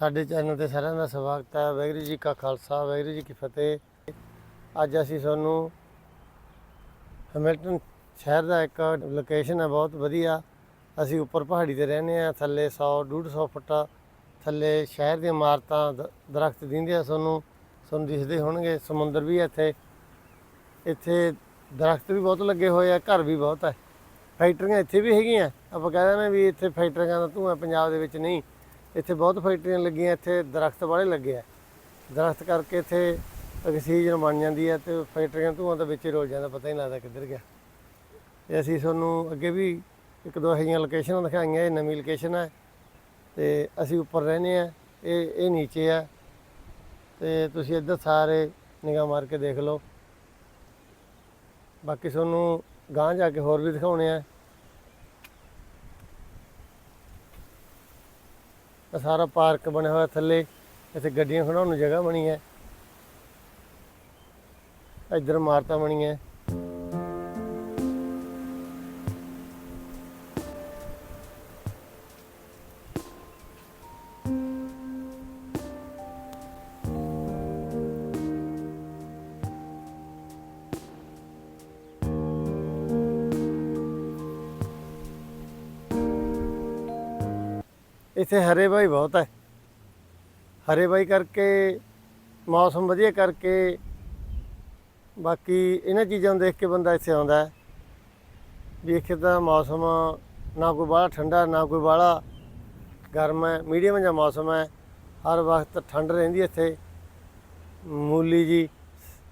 ਸਾਡੇ ਚੈਨਲ ਤੇ ਸਾਰਿਆਂ ਦਾ ਸਵਾਗਤ ਹੈ। ਵਾਹਿਗੁਰੂ ਜੀ ਕਾ ਖਾਲਸਾ, ਵਾਹਿਗੁਰੂ ਜੀ ਕੀ ਫਤਿਹ। ਅੱਜ ਅਸੀਂ ਤੁਹਾਨੂੰ ਹੈਮਿਲਟਨ ਸ਼ਹਿਰ ਦਾ ਇੱਕ ਲੋਕੇਸ਼ਨ ਹੈ, ਬਹੁਤ ਵਧੀਆ। ਅਸੀਂ ਉੱਪਰ ਪਹਾੜੀ ਤੇ ਰਹਿੰਦੇ ਆ ਥੱਲੇ 100 150 ਫੁੱਟ, ਥੱਲੇ ਸ਼ਹਿਰ ਦੀਆਂ ਇਮਾਰਤਾਂ ਦ- ਦਰਖਤ ਦਿੰਦੇ ਆ ਤੁਹਾਨੂੰ ਤੁਹਾਨੂੰ ਦਿਖਦੇ ਹੋਣਗੇ, ਸਮੁੰਦਰ ਵੀ ਹੈ ਇੱਥੇ। ਇੱਥੇ ਦਰਖਤ ਵੀ ਬਹੁਤ ਲੱਗੇ ਹੋਏ ਆ, ਘਰ ਵੀ ਬਹੁਤ ਹੈ। ਫੈਕਟਰੀਆਂ ਇੱਥੇ ਵੀ ਹੈਗੀਆਂ। ਆਪਾਂ ਕਹਿ ਦਿੰਦੇ ਵੀ ਇੱਥੇ ਫੈਕਟਰੀਆਂ ਦਾ ਧੂੰਆਂ ਪੰਜਾਬ ਦੇ ਵਿੱਚ ਨਹੀਂ। ਇੱਥੇ ਬਹੁਤ ਫੈਕਟਰੀਆਂ ਲੱਗੀਆਂ, ਇੱਥੇ ਦਰਖਤ ਵਾਲੇ ਲੱਗੇ ਆ। ਦਰਖਤ ਕਰਕੇ ਇੱਥੇ ਆਕਸੀਜਨ ਬਣ ਜਾਂਦੀ ਹੈ ਤੇ ਫੈਕਟਰੀਆਂ ਧੂੰਆਂ ਤਾਂ ਵਿੱਚ ਹੀ ਰੁਲ ਜਾਂਦਾ, ਪਤਾ ਹੀ ਨਹੀਂ ਲੱਗਦਾ ਕਿੱਧਰ ਗਿਆ। ਤੇ ਅਸੀਂ ਤੁਹਾਨੂੰ ਅੱਗੇ ਵੀ ਇੱਕ ਦੋ ਹੈਗੀਆਂ ਲੋਕੇਸ਼ਨਾਂ ਦਿਖਾਈਆਂ, ਇਹ ਨਵੀਂ ਲੋਕੇਸ਼ਨ ਹੈ ਤੇ ਅਸੀਂ ਉੱਪਰ ਰਹਿੰਦੇ ਆ, ਇਹ ਇਹ ਨੀਚੇ ਆ। ਤੇ ਤੁਸੀਂ ਇੱਧਰ ਸਾਰੇ ਨਿਗਾਹ ਮਾਰ ਕੇ ਦੇਖ ਲਓ। ਬਾਕੀ ਤੁਹਾਨੂੰ ਗਾਂਹ ਜਾ ਕੇ ਹੋਰ ਵੀ ਦਿਖਾਉਣੇ ਆ। ਇਹ ਸਾਰਾ ਪਾਰਕ ਬਣਿਆ ਹੋਇਆ ਥੱਲੇ। ਇੱਥੇ ਗੱਡੀਆਂ ਖੜਾਉਣ ਨੂੰ ਜਗ੍ਹਾ ਬਣੀ ਹੈ। ਇੱਧਰ ਇਮਾਰਤਾਂ ਬਣੀਆਂ। ਇੱਥੇ ਹਰੇ ਭਾਈ ਬਹੁਤ ਹੈ। ਹਰੇ ਬਾਈ ਕਰਕੇ, ਮੌਸਮ ਵਧੀਆ ਕਰਕੇ, ਬਾਕੀ ਇਹਨਾਂ ਚੀਜ਼ਾਂ ਨੂੰ ਦੇਖ ਕੇ ਬੰਦਾ ਇੱਥੇ ਆਉਂਦਾ ਹੈ। ਵੀ ਇੱਥੇ ਤਾਂ ਮੌਸਮ ਨਾ ਕੋਈ ਬਾਹਲਾ ਠੰਡਾ, ਨਾ ਕੋਈ ਬਾਹਲਾ ਗਰਮ ਹੈ, ਮੀਡੀਅਮ ਜਿਹਾ ਮੌਸਮ ਹੈ। ਹਰ ਵਕਤ ਠੰਡ ਰਹਿੰਦੀ ਇੱਥੇ। ਮੂਲੀ ਜੀ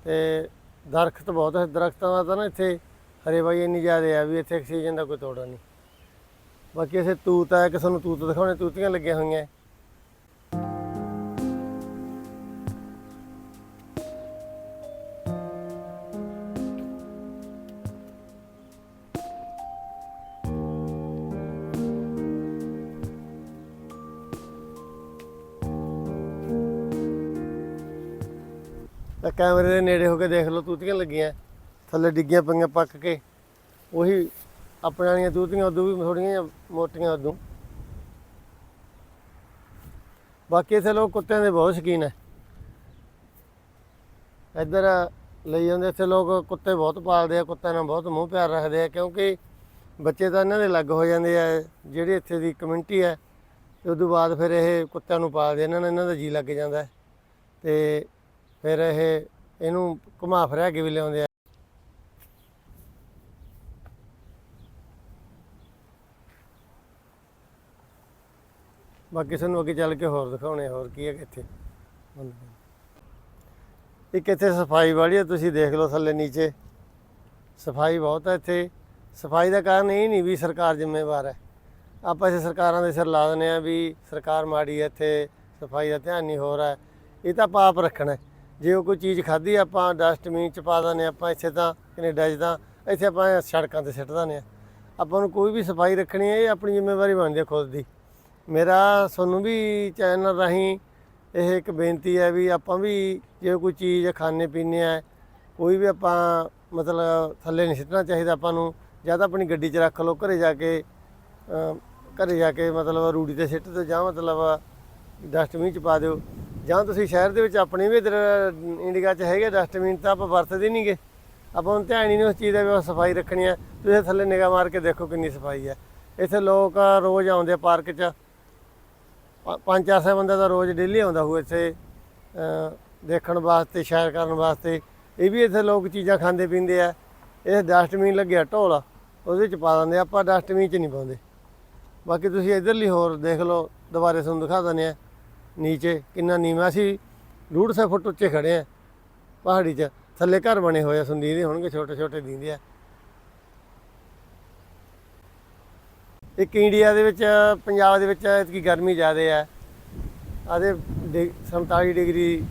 ਤੇ ਦਰਖਤ ਬਹੁਤ ਹੈ, ਦਰਖਤਾਂ ਦਾ ਤਾਂ ਨਾ ਇੱਥੇ ਹਰੇ ਬਾਈ ਇੰਨੀ ਜ਼ਿਆਦਾ ਹੈ ਵੀ ਇੱਥੇ ਆਕਸੀਜਨ ਦਾ ਕੋਈ ਤੋੜਾ ਨਹੀਂ। ਬਾਕੀ ਇਸੇ ਤੂਤ ਹੈ ਕਿ ਤੁਹਾਨੂੰ ਤੂਤ ਦਿਖਾਉਣੇ, ਤੂਤੀਆਂ ਲੱਗੀਆਂ ਹੋਈਆਂ। ਤਾਂ ਕੈਮਰੇ ਦੇ ਨੇੜੇ ਹੋ ਕੇ ਦੇਖ ਲਓ, ਤੂਤੀਆਂ ਲੱਗੀਆਂ। ਥੱਲੇ ਡਿੱਗੀਆਂ ਪਈਆਂ ਪੱਕ ਕੇ। ਉਹੀ ਆਪਣੇ ਵਾਲੀਆਂ ਦੂਤੀਆਂ ਉਦੋਂ ਵੀ ਥੋੜੀਆਂ ਮੋਟੀਆਂ ਉਦੋਂ। ਬਾਕੀ ਇੱਥੇ ਲੋਕ ਕੁੱਤਿਆਂ ਦੇ ਬਹੁਤ ਸ਼ੌਕੀਨ ਹੈ ਇੱਧਰ ਲਈ ਜਾਂਦੇ, ਇੱਥੇ ਲੋਕ ਕੁੱਤੇ ਬਹੁਤ ਪਾਲਦੇ ਆ, ਕੁੱਤਿਆਂ ਨਾਲ ਬਹੁਤ ਮੋਹ ਪਿਆਰ ਰੱਖਦੇ ਆ, ਕਿਉਂਕਿ ਬੱਚੇ ਤਾਂ ਇਹਨਾਂ ਦੇ ਲੱਗ ਹੋ ਜਾਂਦੇ ਆ, ਜਿਹੜੀ ਇੱਥੇ ਦੀ ਕਮਿਊਨਿਟੀ ਹੈ ਤੇ ਉਦੋਂ ਬਾਅਦ ਫਿਰ ਇਹ ਕੁੱਤਿਆਂ ਨੂੰ ਪਾਲਦੇ ਇਹਨਾਂ ਨਾਲ ਇਹਨਾਂ ਦਾ ਜੀ ਲੱਗ ਜਾਂਦਾ ਹੈ ਤੇ ਫਿਰ ਇਹ, ਇਹਨੂੰ ਘੁਮਾ ਫਿਰਿਆ ਕੇ ਵੀ ਲਿਆਉਂਦੇ ਆ। ਬਾਕੀ ਸਾਨੂੰ ਅੱਗੇ ਚੱਲ ਕੇ ਹੋਰ ਦਿਖਾਉਣੇ ਹੋਰ ਕੀ ਹੈ ਇੱਥੇ। ਇੱਕ ਇੱਥੇ ਸਫ਼ਾਈ ਵਾਲੀ ਹੈ ਤੁਸੀਂ ਦੇਖ ਲਓ ਥੱਲੇ ਨੀਚੇ। ਸਫ਼ਾਈ ਬਹੁਤ ਹੈ ਇੱਥੇ। ਸਫ਼ਾਈ ਦਾ ਕਾਰਨ ਇਹ ਨਹੀਂ ਵੀ ਸਰਕਾਰ ਜ਼ਿੰਮੇਵਾਰ ਹੈ ਆਪਾਂ ਇਸੇ ਸਰਕਾਰਾਂ ਦੇ ਸਿਰ ਲਾ ਦਿੰਦੇ ਆ ਵੀ ਸਰਕਾਰ ਮਾੜੀ ਹੈ ਇੱਥੇ ਸਫ਼ਾਈ ਦਾ ਧਿਆਨ ਨਹੀਂ ਹੋ ਰਿਹਾ। ਇਹ ਤਾਂ ਪਾਪ ਰੱਖਣਾ ਜੇ ਉਹ ਕੋਈ ਚੀਜ਼ ਖਾਧੀ ਆਪਾਂ ਡਸਟਬਿਨ ਚ ਪਾ ਦਿੰਦੇ ਹਾਂ, ਆਪਾਂ ਇੱਥੇ ਤਾਂ ਕੈਨੇਡਾ 'ਚ ਤਾਂ ਇੱਥੇ ਆਪਾਂ ਸੜਕਾਂ ਤੇ ਸਿੱਟ ਦਿੰਦੇ ਆ। ਆਪਾਂ ਨੂੰ ਕੋਈ ਵੀ ਸਫ਼ਾਈ ਰੱਖਣੀ ਹੈ ਇਹ ਆਪਣੀ ਜ਼ਿੰਮੇਵਾਰੀ ਬਣਦੀ ਹੈ ਖੁਦ ਦੀ। ਮੇਰਾ ਤੁਹਾਨੂੰ ਵੀ ਚੈਨਲ ਰਾਹੀਂ ਇਹ ਇੱਕ ਬੇਨਤੀ ਹੈ ਵੀ ਆਪਾਂ ਵੀ ਜੇ ਕੋਈ ਚੀਜ਼ ਖਾਣੇ ਪੀਣੇ ਆ ਕੋਈ ਵੀ ਆਪਾਂ ਮਤਲਬ ਥੱਲੇ ਨਹੀਂ ਸਿੱਟਣਾ ਚਾਹੀਦਾ ਆਪਾਂ ਨੂੰ, ਜਾਂ ਤਾਂ ਆਪਣੀ ਗੱਡੀ 'ਚ ਰੱਖ ਲਓ, ਘਰੇ ਜਾ ਕੇ ਅਮ ਘਰੇ ਜਾ ਕੇ ਮਤਲਬ ਰੂੜੀ ਤੇ ਸਿੱਟ ਦਿਓ ਜਾਂ ਮਤਲਬ ਡਸਟਬਿਨ 'ਚ ਪਾ ਦਿਓ, ਜਾਂ ਤੁਸੀਂ ਸ਼ਹਿਰ ਦੇ ਵਿੱਚ ਆਪਣੀ ਵੀ ਇੱਧਰ ਇੰਡੀਆ 'ਚ ਹੈਗੇ ਡਸਟਬਿਨ ਤਾਂ ਆਪਾਂ ਵਰਤਦੇ ਨਹੀਂਗੇ ਆਪਾਂ ਨੂੰ ਧਿਆਨ ਹੀ ਨਹੀਂ ਉਸ ਚੀਜ਼ ਦਾ ਵੀ ਉਹ ਸਫ਼ਾਈ ਰੱਖਣੀ ਹੈ। ਤੁਸੀਂ ਥੱਲੇ ਨਿਗਾਹ ਮਾਰ ਕੇ ਦੇਖੋ ਕਿੰਨੀ ਸਫ਼ਾਈ ਹੈ। ਇੱਥੇ ਲੋਕ ਰੋਜ਼ ਆਉਂਦੇ ਆ ਪਾਰਕ 'ਚ ਪੰਜ ਚਾਰ ਸੌ ਬੰਦਾ ਤਾਂ ਰੋਜ਼ ਡੇਲੀ ਆਉਂਦਾ ਹੋਊ ਇੱਥੇ ਦੇਖਣ ਵਾਸਤੇ, ਸੈਰ ਕਰਨ ਵਾਸਤੇ। ਇਹ ਵੀ ਇੱਥੇ ਲੋਕ ਚੀਜ਼ਾਂ ਖਾਂਦੇ ਪੀਂਦੇ ਆ। ਇਹ ਡਸਟਬਿਨ ਲੱਗਿਆ ਢੋਲ, ਉਹਦੇ 'ਚ ਪਾ ਦਿੰਦੇ ਆਪਾਂ ਡਸਟਬਿਨ 'ਚ ਨਹੀਂ ਪਾਉਂਦੇ। ਬਾਕੀ ਤੁਸੀਂ ਇਧਰਲੀ ਹੋਰ ਦੇਖ ਲਓ, ਦੁਬਾਰੇ ਤੁਹਾਨੂੰ ਦਿਖਾ ਦਿੰਦੇ ਆ। ਨੀਚੇ ਕਿੰਨਾ ਨੀਵਾਂ ਸੀ ਡੂਢ ਸੌ ਫੁੱਟ ਉੱਚੇ ਖੜੇ ਆ, ਪਹਾੜੀ 'ਚ। ਥੱਲੇ ਘਰ ਬਣੇ ਹੋਏ ਆ ਸੁੰਦੀ ਹੋਣਗੇ ਛੋਟੇ ਛੋਟੇ ਦਿੰਦੇ ਆ। ਇੱਕ ਇੰਡੀਆ ਦੇ ਵਿੱਚ, ਪੰਜਾਬ ਦੇ ਵਿੱਚ ਇਤਕੀ ਗਰਮੀ ਜ਼ਿਆਦਾ ਹੈ ਆਦੇ 47 ਡਿਗਰੀ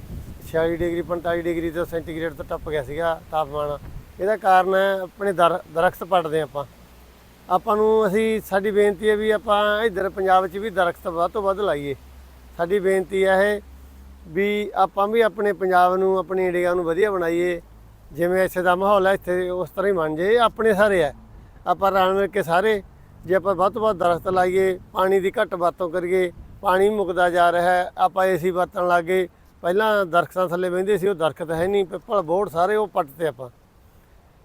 46 ਡਿਗਰੀ 45 ਡਿਗਰੀ ਤੋਂ ਸੈਂਟੀਗ੍ਰੇਡ ਤੋਂ ਟੱਪ ਗਿਆ ਸੀਗਾ ਤਾਪਮਾਨ। ਇਹਦਾ ਕਾਰਨ ਹੈ ਆਪਣੇ ਦਰ- ਦਰਖਤ ਪੱਟਦੇ ਆਪਾਂ। ਆਪਾਂ ਨੂੰ ਅਸੀਂ, ਸਾਡੀ ਬੇਨਤੀ ਹੈ ਵੀ ਆਪਾਂ ਇੱਧਰ ਪੰਜਾਬ 'ਚ ਵੀ ਦਰਖਤ ਵੱਧ ਤੋਂ ਵੱਧ ਲਾਈਏ। ਸਾਡੀ ਬੇਨਤੀ ਹੈ ਇਹ ਵੀ ਆਪਾਂ ਵੀ ਆਪਣੇ ਪੰਜਾਬ ਨੂੰ, ਆਪਣੇ ਇੰਡੀਆ ਨੂੰ ਵਧੀਆ ਬਣਾਈਏ। ਜਿਵੇਂ ਇੱਥੇ ਦਾ ਮਾਹੌਲ ਹੈ, ਇੱਥੇ ਉਸ ਤਰ੍ਹਾਂ ਹੀ ਬਣ ਜੇ ਆਪਣੇ ਸਾਰੇ ਹੈ। ਆਪਾਂ ਰਲ ਮਿਲ ਕੇ ਸਾਰੇ ਜੇ ਆਪਾਂ ਵੱਧ ਤੋਂ ਵੱਧ ਦਰਖਤ ਲਾਈਏ, ਪਾਣੀ ਦੀ ਘੱਟ ਵਰਤੋਂ ਕਰੀਏ, ਪਾਣੀ ਮੁੱਕਦਾ ਜਾ ਰਿਹਾ ਹੈ, ਆਪਾਂ ਏਸੀ ਵਰਤਣ ਲੱਗੇ ਪਹਿਲਾਂ ਦਰਖਤਾਂ ਥੱਲੇ ਬਹਿੰਦੇ ਸੀ, ਉਹ ਦਰਖਤ ਹੈ ਨਹੀਂ, ਪਿੱਪਲ ਬੋੜ ਸਾਰੇ ਉਹ ਪੱਟਤੇ ਆਪਾਂ।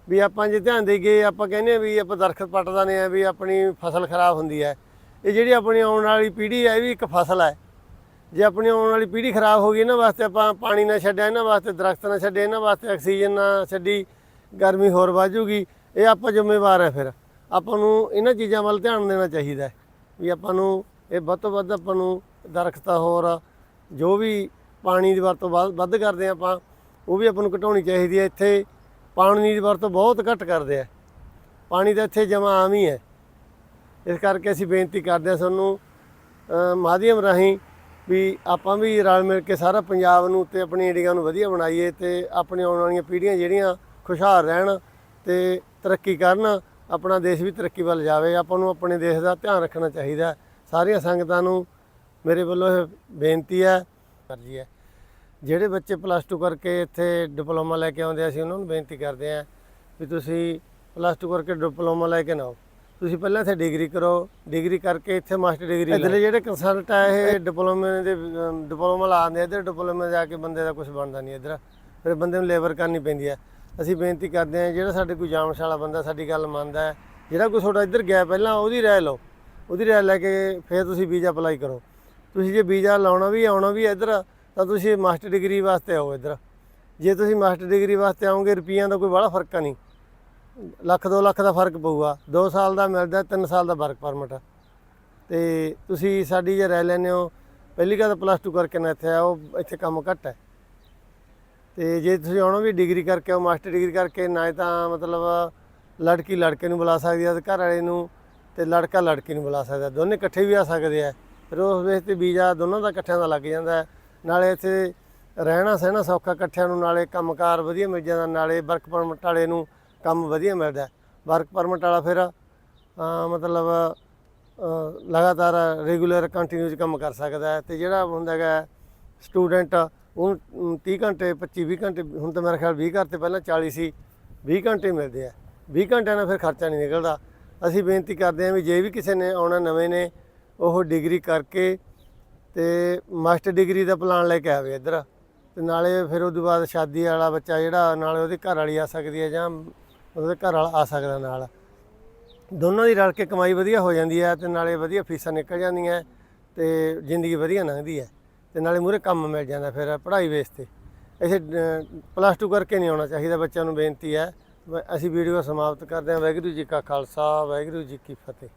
ਵੀ ਆਪਾਂ ਜੇ ਧਿਆਨ ਦੇਈਏ, ਆਪਾਂ ਕਹਿੰਦੇ ਆ ਵੀ ਆਪਾਂ ਦਰਖਤ ਪੱਟਦਾ ਨੇ ਆ ਵੀ ਆਪਣੀ ਫਸਲ ਖਰਾਬ ਹੁੰਦੀ ਹੈ। ਇਹ ਜਿਹੜੀ ਆਪਣੀ ਆਉਣ ਵਾਲੀ ਪੀੜ੍ਹੀ ਹੈ, ਇਹ ਵੀ ਇੱਕ ਫਸਲ ਹੈ। ਜੇ ਆਪਣੀ ਆਉਣ ਵਾਲੀ ਪੀੜ੍ਹੀ ਖਰਾਬ ਹੋ ਗਈ, ਇਹਨਾਂ ਵਾਸਤੇ ਆਪਾਂ ਪਾਣੀ ਨਾ ਛੱਡਿਆ, ਇਹਨਾਂ ਵਾਸਤੇ ਦਰਖਤ ਨਾ ਛੱਡੇ, ਇਹਨਾਂ ਵਾਸਤੇ ਆਕਸੀਜਨ ਨਾ ਛੱਡੀ, ਗਰਮੀ ਹੋਰ ਵਧੂਗੀ ਇਹ ਆਪਾਂ ਜ਼ਿੰਮੇਵਾਰ ਹੈ ਫਿਰ। ਆਪਾਂ ਨੂੰ ਇਹਨਾਂ ਚੀਜ਼ਾਂ ਵੱਲ ਧਿਆਨ ਦੇਣਾ ਚਾਹੀਦਾ ਹੈ ਵੀ ਆਪਾਂ ਨੂੰ ਇਹ ਵੱਧ ਤੋਂ ਵੱਧ ਆਪਾਂ ਨੂੰ ਦਰਖਤਾਂ ਹੋਰ ਜੋ ਵੀ ਪਾਣੀ ਦੀ ਵਰਤੋਂ ਵੱਧ ਵੱਧ ਕਰਦੇ ਹਾਂ ਆਪਾਂ, ਉਹ ਵੀ ਆਪਾਂ ਨੂੰ ਘਟਾਉਣੀ ਚਾਹੀਦੀ ਹੈ। ਇੱਥੇ ਪਾਣੀ ਦੀ ਵਰਤੋਂ ਬਹੁਤ ਘੱਟ ਕਰਦੇ ਆ। ਪਾਣੀ ਤਾਂ ਇੱਥੇ ਜਮਾ ਆਮ ਹੀ ਹੈ। ਇਸ ਕਰਕੇ ਅਸੀਂ ਬੇਨਤੀ ਕਰਦੇ ਹਾਂ ਸਾਨੂੰ ਮਾਧਿਅਮ ਰਾਹੀਂ ਵੀ ਆਪਾਂ ਵੀ ਰਲ ਮਿਲ ਕੇ ਸਾਰਾ ਪੰਜਾਬ ਨੂੰ ਤੇ ਆਪਣੀ ਇੰਡੀਆ ਨੂੰ ਵਧੀਆ ਬਣਾਈਏ ਤੇ ਆਪਣੀ ਆਉਣ ਵਾਲੀਆਂ ਪੀੜ੍ਹੀਆਂ ਜਿਹੜੀਆਂ ਖੁਸ਼ਹਾਲ ਰਹਿਣ ਤੇ ਤਰੱਕੀ ਕਰਨ ਆਪਣਾ ਦੇਸ਼ ਵੀ ਤਰੱਕੀ ਵੱਲ ਜਾਵੇ ਆਪਾਂ ਨੂੰ ਆਪਣੇ ਦੇਸ਼ ਦਾ ਧਿਆਨ ਰੱਖਣਾ ਚਾਹੀਦਾ। ਸਾਰੀਆਂ ਸੰਗਤਾਂ ਨੂੰ ਮੇਰੇ ਵੱਲੋਂ ਇਹ ਬੇਨਤੀ ਹੈ ਅਰਜੀ ਹੈ। ਜਿਹੜੇ ਬੱਚੇ ਪਲੱਸ 2 ਕਰਕੇ ਇੱਥੇ ਡਿਪਲੋਮਾ ਲੈ ਕੇ ਆਉਂਦੇ ਆ ਅਸੀਂ ਉਹਨਾਂ ਨੂੰ ਬੇਨਤੀ ਕਰਦੇ ਹਾਂ ਵੀ ਤੁਸੀਂ ਪਲੱਸ 2 ਕਰਕੇ ਡਿਪਲੋਮਾ ਲੈ ਕੇ ਨਾ ਆਓ। ਤੁਸੀਂ ਪਹਿਲਾਂ ਇੱਥੇ ਡਿਗਰੀ ਕਰੋ ਡਿਗਰੀ ਕਰਕੇ ਇੱਥੇ ਮਾਸਟਰ ਡਿਗਰੀ ਲੈ ਜਿਹੜੇ ਕੰਸਲਟ ਆ ਇਹ ਡਿਪਲੋਮੇ ਦੇ ਡਿਪਲੋਮਾ ਲਾਉਂਦੇ ਆ ਇੱਧਰ ਡਿਪਲੋਮੇ ਜਾ ਕੇ ਬੰਦੇ ਦਾ ਕੁਝ ਬਣਦਾ ਨਹੀਂ ਇੱਧਰ। ਫਿਰ ਬੰਦੇ ਨੂੰ ਲੇਬਰ ਕਰਨੀ ਪੈਂਦੀ ਹੈ। ਅਸੀਂ ਬੇਨਤੀ ਕਰਦੇ ਹਾਂ, ਜਿਹੜਾ ਸਾਡੇ ਕੋਈ ਜਾਮਸ਼ ਵਾਲਾ ਬੰਦਾ ਸਾਡੀ ਗੱਲ ਮੰਨਦਾ ਹੈ, ਜਿਹੜਾ ਕੋਈ ਤੁਹਾਡਾ ਇੱਧਰ ਗਿਆ ਪਹਿਲਾਂ ਉਹਦੀ ਰਾਏ ਲਓ, ਉਹਦੀ ਰਾਏ ਲੈ ਕੇ ਫਿਰ ਤੁਸੀਂ ਵੀਜ਼ਾ ਅਪਲਾਈ ਕਰੋ। ਤੁਸੀਂ ਜੇ ਵੀਜ਼ਾ ਲਾਉਣਾ ਵੀ, ਆਉਣਾ ਵੀ ਹੈ ਇੱਧਰ, ਤਾਂ ਤੁਸੀਂ ਮਾਸਟਰ ਡਿਗਰੀ ਵਾਸਤੇ ਆਓ ਇੱਧਰ। ਜੇ ਤੁਸੀਂ ਮਾਸਟਰ ਡਿਗਰੀ ਵਾਸਤੇ ਆਓਗੇ, ਰੁਪਈਆਂ ਦਾ ਕੋਈ ਬੜਾ ਫ਼ਰਕ ਨਹੀਂ। ਲੱਖ 2 ਲੱਖ ਦਾ ਫ਼ਰਕ ਪਊਗਾ। 2 ਸਾਲ ਦਾ ਮਿਲਦਾ 3 ਸਾਲ ਦਾ ਵਰਕ ਪਰਮਿਟ। ਤੇ ਤੁਸੀਂ ਸਾਡੀ ਜੇ ਰਹਿ ਲੈਂਦੇ ਹੋ, ਪਹਿਲੀ ਗੱਲ ਤਾਂ ਪਲੱਸ 2 ਕਰਕੇ ਨਾ ਇੱਥੇ ਆਓ, ਇੱਥੇ ਕੰਮ ਘੱਟ ਹੈ। ਤੇ ਜੇ ਤੁਸੀਂ ਆਉਣਾ ਵੀ ਡਿਗਰੀ ਕਰਕੇ ਆਓ ਮਾਸਟਰ ਡਿਗਰੀ ਕਰਕੇ, ਨਾ ਹੀ ਤਾਂ ਮਤਲਬ ਲੜਕੀ ਲੜਕੇ ਨੂੰ ਬੁਲਾ ਸਕਦੀ ਹੈ ਤੇ ਘਰ ਵਾਲੇ ਨੂੰ ਤੇ ਲੜਕਾ ਲੜਕੀ ਨੂੰ ਬੁਲਾ ਸਕਦਾ। ਦੋਨੇ ਇਕੱਠੇ ਵੀ ਆ ਸਕਦੇ ਆ। ਫਿਰ ਉਸ ਵੇਸ ਤੇ ਵੀਜ਼ਾ ਦੋਨਾਂ ਦਾ ਇਕੱਠਿਆਂ ਦਾ ਲੱਗ ਜਾਂਦਾ ਨਾਲੇ ਇੱਥੇ ਰਹਿਣਾ ਸਹਿਣਾ ਸੌਖਾ ਇਕੱਠਿਆਂ ਨੂੰ, ਨਾਲੇ ਕੰਮਕਾਰ ਵਧੀਆ ਮਿਲ ਜਾਂਦਾ, ਨਾਲੇ ਵਰਕ ਪਰਮਿਟ ਵਾਲੇ ਨੂੰ ਕੰਮ ਵਧੀਆ ਮਿਲਦਾ ਵਰਕ ਪਰਮਿਟ ਵਾਲਾ ਫਿਰ ਮਤਲਬ ਲਗਾਤਾਰ ਰੈਗੂਲਰ ਕੰਟੀਨਿਊਸ ਕੰਮ ਕਰ ਸਕਦਾ ਹੈ ਤੇ ਜਿਹੜਾ ਹੁੰਦਾ ਹੈਗਾ ਸਟੂਡੈਂਟ ਉਹ 30 ਘੰਟੇ 25 20 ਘੰਟੇ, ਹੁਣ ਤਾਂ ਮੇਰਾ ਖਿਆਲ 20 'ਤੇ ਪਹਿਲਾਂ 40 ਸੀ 20 ਘੰਟੇ ਮਿਲਦੇ ਆ। 20 ਘੰਟਿਆਂ ਨਾਲ ਫਿਰ ਖਰਚਾ ਨਹੀਂ ਨਿਕਲਦਾ। ਅਸੀਂ ਬੇਨਤੀ ਕਰਦੇ ਹਾਂ ਵੀ ਜੇ ਵੀ ਕਿਸੇ ਨੇ ਆਉਣਾ ਨਵੇਂ ਨੇ, ਉਹ ਡਿਗਰੀ ਕਰਕੇ ਤੇ ਮਾਸਟਰ ਡਿਗਰੀ ਦਾ ਪਲਾਨ ਲੈ ਕੇ ਆਵੇ ਇੱਧਰ। ਤੇ ਨਾਲੇ ਫਿਰ ਉਸ ਤੋਂ ਬਾਅਦ ਸ਼ਾਦੀ ਵਾਲਾ ਬੱਚਾ ਜਿਹੜਾ, ਨਾਲੇ ਉਹਦੀ ਘਰ ਵਾਲੀ ਆ ਸਕਦੀ ਹੈ ਜਾਂ ਉਹਦੇ ਘਰ ਵਾਲਾ ਆ ਸਕਦਾ ਨਾਲ। ਦੋਨਾਂ ਦੀ ਰਲ ਕੇ ਕਮਾਈ ਵਧੀਆ ਹੋ ਜਾਂਦੀ ਹੈ ਤੇ ਨਾਲੇ ਵਧੀਆ ਫੀਸਾਂ ਨਿਕਲ ਜਾਂਦੀਆਂ ਤੇ ਜ਼ਿੰਦਗੀ ਵਧੀਆ ਲੰਘਦੀ ਹੈ। ਤੇ ਨਾਲੇ ਮੂਰੇ ਕੰਮ ਮਿਲ ਜਾਂਦਾ ਫਿਰ ਪੜ੍ਹਾਈ ਬੇਸ ਤੇ। ਇਸੇ ਪਲੱਸ 2 ਕਰਕੇ ਨਹੀਂ ਆਉਣਾ ਚਾਹੀਦਾ, ਬੱਚਿਆਂ ਨੂੰ ਬੇਨਤੀ ਹੈ। ਅਸੀਂ ਵੀਡੀਓ ਸਮਾਪਤ ਕਰਦੇ ਹਾਂ। ਵਾਹਿਗੁਰੂ ਜੀ ਕਾ ਖਾਲਸਾ, ਵਾਹਿਗੁਰੂ ਜੀ ਕੀ ਫਤਿਹ।